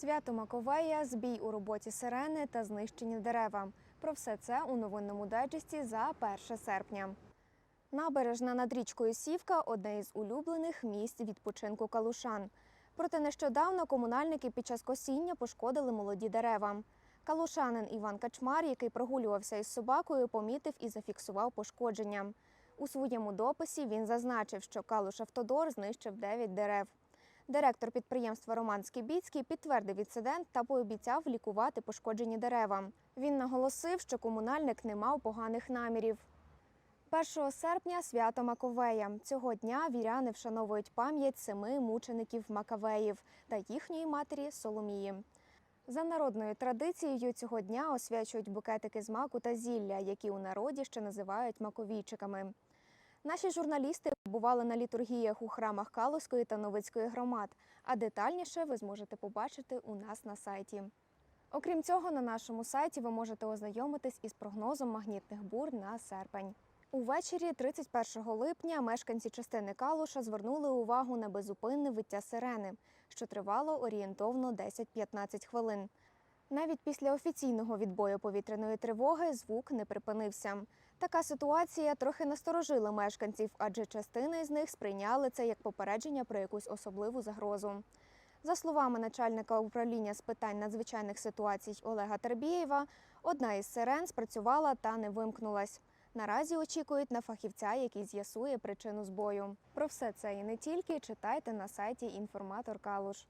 Свято Маковея, збій у роботі сирени та знищені дерева. Про все це у новинному дайджесті за 1 серпня. Набережна над річкою Сівка одне із улюблених місць відпочинку калушан. Проте нещодавно комунальники під час косіння пошкодили молоді дерева. Калушанин Іван Качмар, який прогулювався із собакою, помітив і зафіксував пошкодження. У своєму дописі він зазначив, що Калуш Автодор знищив 9 дерев. Директор підприємства Роман Скібіцький підтвердив інцидент та пообіцяв лікувати пошкоджені дерева. Він наголосив, що комунальник не мав поганих намірів. 1 серпня свято Маковея. Цього дня віряни вшановують пам'ять семи мучеників Макавеїв та їхньої матері Соломії. За народною традицією цього дня освячують букетики з маку та зілля, які у народі ще називають маковійчиками. Наші журналісти побували на літургіях у храмах Калузької та Новицької громад, а детальніше ви зможете побачити у нас на сайті. Окрім цього, на нашому сайті ви можете ознайомитись із прогнозом магнітних бур на серпень. Увечері 31 липня мешканці частини Калуша звернули увагу на безупинне виття сирени, що тривало орієнтовно 10-15 хвилин. Навіть після офіційного відбою повітряної тривоги звук не припинився. Така ситуація трохи насторожила мешканців, адже частина із них сприйняли це як попередження про якусь особливу загрозу. За словами начальника управління з питань надзвичайних ситуацій Олега Тербієва, одна із сирен спрацювала та не вимкнулась. Наразі очікують на фахівця, який з'ясує причину збою. Про все це і не тільки читайте на сайті Інформатор Калуш.